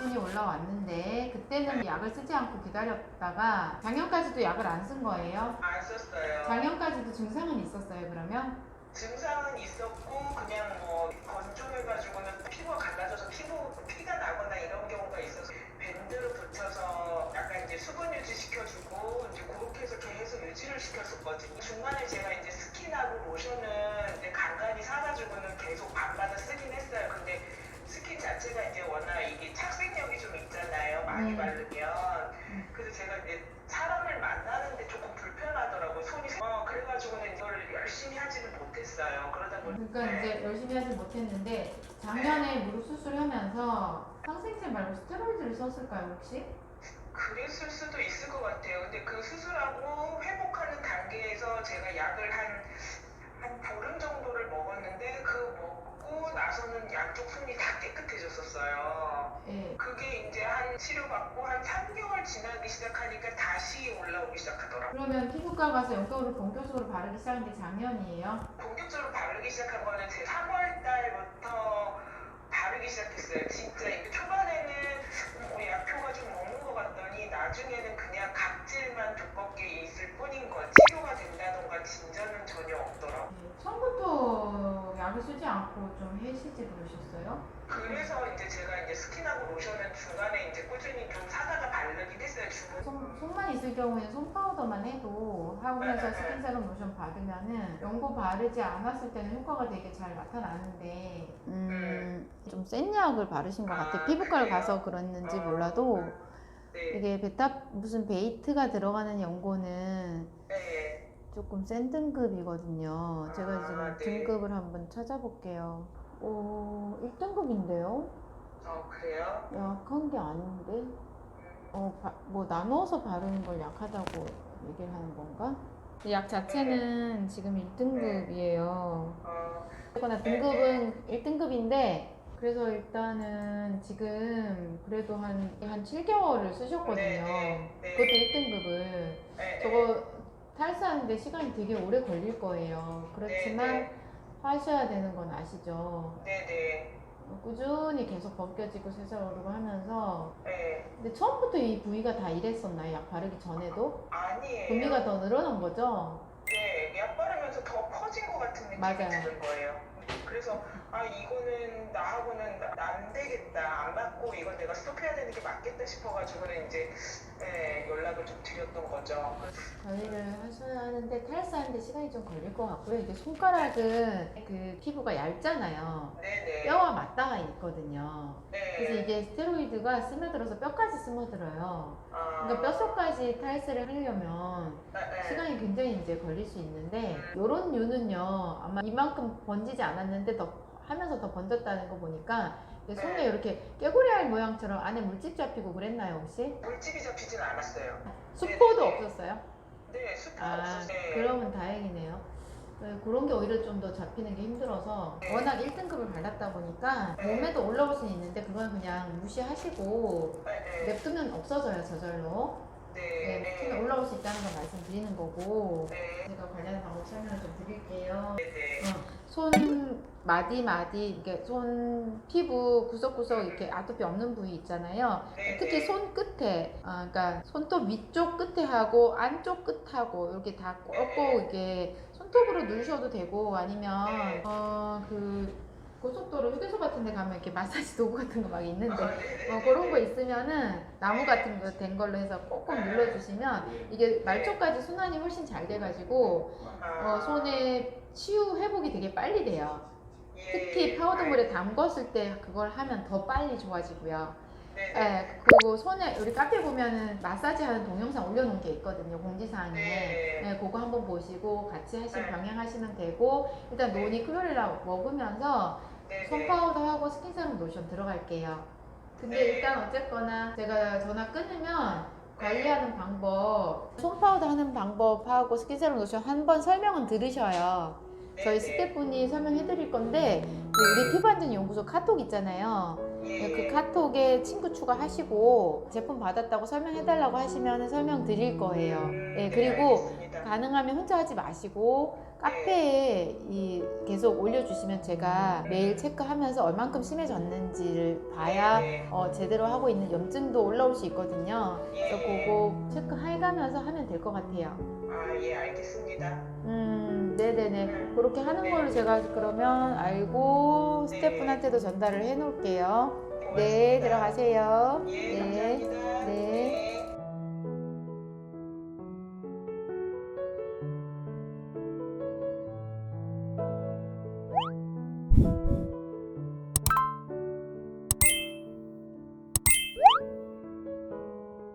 손이 올라왔는데 그때는 약을 쓰지 않고 기다렸다가 작년까지도 약을 안 쓴 거예요? 안 썼어요. 작년까지도 증상은 있었어요 그러면? 증상은 있었고 그냥 뭐 건조해가지고는 피부가 갈라져서 피부 피가 나거나 이런 경우가 있어서 밴드를 붙여서 약간 이제 수분 유지 시켜주고 이제 그렇게 해서 계속 유지를 시켰었거든요. 중간에 제가 이제 스킨하고 로션은 이제 간간히 사가지고는 계속 안 받아 쓰긴 했어요. 근데 스킨 자체가 이제 워낙 이게 착색력이 좀 있잖아요. 많이 음. 바르면. 그래서 제가 이제 사람을 만나는데 조금 불편하더라고요. 손이 세- 어 그래가지고는 이걸 열심히 하지는 못했어요. 그러다 보니까 그러니까 이제 열심히 하지 못했는데 작년에 무릎 수술하면서 항생제 말고 스테로이드를 썼을까요 혹시? 그랬을 수도 있을 것 같아요. 근데 그 수술하고 회복하는 단계에서 제가 약을 한, 한 보름 정도를 먹었는데 그 먹고 나서는 양쪽 손이 다 깨끗해졌었어요. 예. 그게 이제 한 치료받고 한 3개월 지나기 시작하니까 다시 올라오기 시작하더라고요. 그러면 피부과 가서 연고를 본격적으로 바르기 시작한 게 작년이에요? 본격적으로 바르기 시작한 거는 제 3월 달부터 바르기 시작했어요. 진짜 이게 초반에는 뭐 약효가 좀 없는 것 같더니 나중에는 그냥 각질만 두껍게 있을 뿐인 거 치료가 된다던가 진전은 전혀 없더라고. 예. 처음부터 않고 좀 해시지 그러셨어요? 그래서 이제 제가 이제 스킨하고 로션은 중간에 이제 꾸준히 좀 사다가 바르긴 했어요. 손, 손만 있을 경우에는 손 파우더만 해도 하고 나서 스킨세럼 로션 바르면은 연고 바르지 않았을 때는 효과가 되게 잘 나타나는데 음, 좀 센 약을 바르신 것 같아요. 아, 피부과를 그래요? 가서 그랬는지 어, 몰라도 네, 이게 베타 무슨 베이트가 들어가는 연고는 네, 조금 센 등급이거든요. 제가 아, 지금 네. 등급을 한번 찾아볼게요. 오, 1등급인데요? 어 그래요? 약한 게 아닌데? 음, 어, 바- 뭐 나눠서 바르는 걸 약하다고 얘기를 하는 건가? 약 자체는 지금 1등급이에요. 어, 그거나 등급은 1등급인데 그래서 일단은 지금 그래도 한, 한 7개월을 쓰셨거든요. 네, 네, 네. 그것도 1등급을. 네, 저거 탈수하는데 시간이 되게 오래 걸릴 거예요. 그렇지만 네, 하셔야 되는 건 아시죠? 네, 네, 꾸준히 계속 벗겨지고 세자오르고 하면서 네. 근데 처음부터 이 부위가 다 이랬었나요? 약 바르기 전에도? 아니에요. 분비가 더 늘어난 거죠? 네, 약 바르면서 더 퍼진 것 같은 느낌이 맞아요. 드는 거예요. 그래서 아 나- 안 되겠다 안 맞고 이건 내가 스톱해야 되는 게 맞겠다 싶어가지고는 이제 네, 연락을 좀 드렸던 거죠. 관리를 하셔야 하는데 탈수하는데 시간이 좀 걸릴 것 같고요. 이게 손가락은 그 피부가 얇잖아요. 네네. 뼈와 맞닿아 있거든요. 네. 그래서 이게 스테로이드가 스며들어서 뼈까지 스며들어요. 아, 그러니까 뼛속까지 탈수를 하려면 네, 네. 시간이 굉장히 이제 걸릴 수 있는데 요런 류는요 아마 이만큼 번지지 않았는데 더 하면서 더 번졌다는 거 보니까 이게 손에 네. 이렇게 깨구리 알 모양처럼 안에 물집 잡히고 그랬나요 혹시? 물집이 잡히진 않았어요. 수포도 네, 네. 없었어요? 네, 수포 아 없으세요. 그러면 다행이네요 네, 그런 게 오히려 좀 더 잡히는 게 힘들어서 네. 워낙 1등급을 받았다 보니까 네. 몸에도 올라올 수는 있는데 그건 그냥 무시하시고 네, 네. 냅두면 없어져요 저절로 네, 네, 네. 올라올 수 있다는 걸 말씀드리는 거고 네, 제가 관련 방법 설명을 좀 드릴게요. 네, 네. 손 마디 마디 이게 손 피부 구석구석 이렇게 아토피 없는 부위 있잖아요. 네, 특히 네. 손 끝에, 아, 그러니까 손톱 위쪽 끝에 하고 안쪽 끝하고 이렇게 다 꺾고 이게 손톱으로 누르셔도 되고 아니면 네. 어그 고속도로 휴게소 같은 데 가면 이렇게 마사지 도구 같은 거 막 있는데 아, 네, 그런 네. 거 있으면은 나무 같은 거 된 걸로 해서 꼭꼭 눌러주시면 이게 말쪽까지 순환이 훨씬 잘 돼가지고 아, 어, 손의 치유 회복이 되게 빨리 돼요. 예, 특히 파우더물에 담궜을 때 그걸 하면 더 빨리 좋아지고요. 네, 네. 예, 그리고 손에 우리 카페 보면은 마사지 하는 동영상 올려놓은 게 있거든요. 공지사항에. 네. 네, 그거 한번 보시고 같이 하시면 네. 병행하시면 되고 일단 네. 노니 클로렐라 먹으면서 네, 손 네. 파우더하고 스킨세럼 로션 들어갈게요. 근데 네. 일단 어쨌거나 제가 전화 끊으면 관리하는 방법, 손 파우더 하는 방법하고 스킨세럼 로션 한 번 설명은 들으셔요. 네, 저희 네. 스태프분이 설명해 드릴 건데 그 우리 피부안전 연구소 카톡 있잖아요. 예, 그 카톡에 친구 추가하시고 제품 받았다고 설명해 달라고 하시면 설명 드릴 거예요. 네, 그리고. 가능하면 혼자 하지 마시고 카페에 이 계속 올려주시면 제가 매일 체크하면서 얼만큼 심해졌는지를 봐야 네, 어, 제대로 하고 있는 염증도 올라올 수 있거든요. 네. 그래서 그거 체크해가면서 하면 될 것 같아요. 아, 예, 알겠습니다. 음, 네네네. 그렇게 하는 걸로 제가 그러면 알고 네. 스태프분한테도 전달을 해놓을게요. 네, 들어가세요. 예, 네. 네.